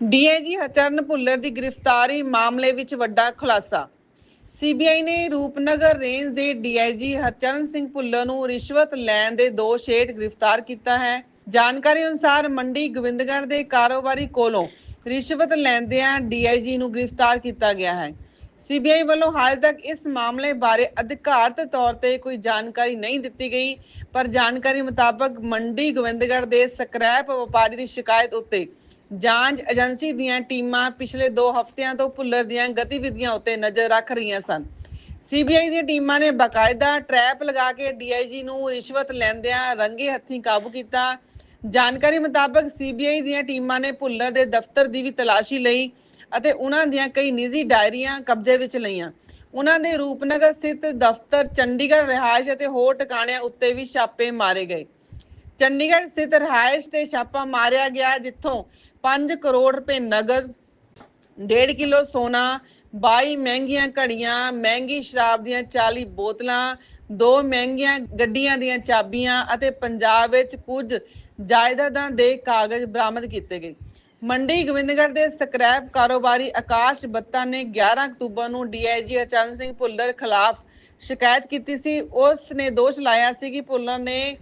DIG Harcharan Bhullar ਦੀ ਗ੍ਰਿਫਤਾਰੀ ਮਾਮਲੇ ਵਿੱਚ ਵੱਡਾ ਖੁਲਾਸਾ। ਸੀਬੀਆਈ ਨੇ ਰੂਪਨਗਰ ਰੇਂਜ ਦੇ ਡੀਆਈਜੀ ਹਰਚਰਨ ਸਿੰਘ ਭੁੱਲਰ ਨੂੰ ਰਿਸ਼ਵਤ ਲੈਣ ਦੇ ਦੋਸ਼ ਹੇਠ ਗ੍ਰਿਫਤਾਰ ਕੀਤਾ ਹੈ। ਜਾਣਕਾਰੀ ਅਨੁਸਾਰ ਮੰਡੀ ਗੋਬਿੰਦਗੜ੍ਹ ਦੇ ਕਾਰੋਬਾਰੀ ਕੋਲੋਂ ਰਿਸ਼ਵਤ ਲੈਂਦਿਆਂ ਡੀਆਈਜੀ ਨੂੰ ਗ੍ਰਿਫਤਾਰ ਕੀਤਾ ਗਿਆ ਹੈ। ਸੀਬੀਆਈ ਵੱਲੋਂ ਹਾਲ ਤੱਕ ਇਸ ਮਾਮਲੇ ਬਾਰੇ ਅਧਿਕਾਰਤ ਤੌਰ ਤੇ ਕੋਈ ਜਾਣਕਾਰੀ ਨਹੀਂ ਦਿੱਤੀ ਗਈ, ਪਰ ਜਾਣਕਾਰੀ ਮੁਤਾਬਕ ਮੰਡੀ ਗੋਬਿੰਦਗੜ੍ਹ ਦੇ ਸਕ੍ਰੈਪ ਵਪਾਰੀ ਦੀ ਸ਼ਿਕਾਇਤ ਉੱਤੇ ਜਾਂਚ ਏਜੰਸੀ ਦੀਆਂ ਟੀਮਾਂ ਪਿਛਲੇ 2 ਹਫ਼ਤਿਆਂ ਤੋਂ ਭੁੱਲਰ ਦੀਆਂ ਗਤੀਵਿਧੀਆਂ ਉੱਤੇ ਨਜ਼ਰ ਰੱਖ ਰਹੀਆਂ ਸਨ। ਸੀਬੀਆਈ ਦੀਆਂ ਟੀਮਾਂ ਨੇ ਬਕਾਇਦਾ ਟਰੈਪ ਲਗਾ ਕੇ ਡੀਆਈਜੀ ਨੂੰ ਰਿਸ਼ਵਤ ਲੈਂਦਿਆਂ ਰੰਗੇ ਹੱਥੀਂ ਕਾਬੂ ਕੀਤਾ। ਜਾਣਕਾਰੀ ਮੁਤਾਬਕ ਸੀਬੀਆਈ ਦੀਆਂ ਟੀਮਾਂ ਨੇ ਭੁੱਲਰ ਦੇ ਦਫ਼ਤਰ ਦੀ ਵੀ ਤਲਾਸ਼ੀ ਲਈ ਅਤੇ ਉਹਨਾਂ ਦੀਆਂ ਕਈ ਨਿੱਜੀ ਡਾਇਰੀਆਂ ਕਬਜ਼ੇ ਵਿੱਚ ਲਈਆਂ। ਉਹਨਾਂ ਦੇ ਰੂਪਨਗਰ ਸਥਿਤ ਦਫ਼ਤਰ ਚੰਡੀਗੜ੍ਹ ਰਿਹਾਇਸ਼ ਅਤੇ ਹੋਰ ਟਿਕਾਣਿਆਂ ਉੱਤੇ ਵੀ ਛਾਪੇ ਮਾਰੇ ਗਏ। ਚੰਡੀਗੜ੍ਹ ਸਥਿਤ ਰਿਹਾਇਸ਼ ਤੇ ਛਾਪਾ ਮਾਰਿਆ ਗਿਆ, ਜਿੱਥੋਂ 5 ਕਰੋੜ ਰੁਪਏ ਨਗਦ 1.5 ਕਿਲੋ ਸੋਨਾ 22 ਮਹਿੰਗੀਆਂ ਘੜੀਆਂ, ਮਹਿੰਗੀ ਸ਼ਰਾਬ ਦੀਆਂ 40 ਬੋਤਲਾਂ, ਦੋ ਮਹਿੰਗੀਆਂ ਗੱਡੀਆਂ ਦੀਆਂ ਚਾਬੀਆਂ ਅਤੇ ਪੰਜਾਬ ਵਿੱਚ ਕੁਝ ਜਾਇਦਾਦਾਂ ਦੇ ਕਾਗਜ਼ ਬਰਾਮਦ ਕੀਤੇ ਗਏ। ਮੰਡੀ ਗੋਬਿੰਦਗੜ੍ਹ ਦੇ ਸਕ੍ਰੈਪ ਕਾਰੋਬਾਰੀ ਆਕਾਸ਼ ਬੱਤਾ ਨੇ 11 ਅਕਤੂਬਰ ਨੂੰ ਡੀਆਈਜੀ ਹਰਚਰਨ ਸਿੰਘ ਭੁੱਲਰ ਖਿਲਾਫ ਸ਼ਿਕਾਇਤ ਕੀਤੀ ਸੀ। ਉਸ ਨੇ ਦੋਸ਼ ਲਾਇਆ ਸੀ ਕਿ ਭੁੱਲਰ ਨੇ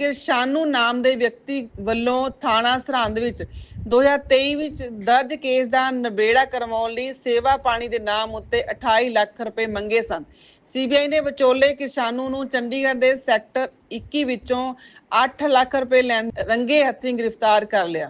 ਕਿਰਸ਼ਾਨੂ ਨਾਮ ਦੇ ਵਿਅਕਤੀ ਵੱਲੋਂ ਥਾਣਾ ਸਰਹੰਦ ਵਿੱਚ 2023 ਵਿੱਚ ਦਰਜ ਕੇਸ ਦਾ ਨਿਬੇੜਾ ਕਰਵਾਉਣ ਲਈ ਸੇਵਾ ਪਾਣੀ ਦੇ ਨਾਮ ਉੱਤੇ 28 ਲੱਖ ਰੁਪਏ ਮੰਗੇ ਸਨ। ਸੀਬੀਆਈ ਨੇ ਵਿਚੋਲੇ ਕਿਸਾਨੂ ਨੂੰ ਚੰਡੀਗੜ੍ਹ ਦੇ ਸੈਕਟਰ 21 ਵਿੱਚੋਂ 8 ਲੱਖ ਰੁਪਏ ਲੈਣ ਰੰਗੇ ਹੱਥੀਂ ਗ੍ਰਿਫਤਾਰ ਕਰ ਲਿਆ।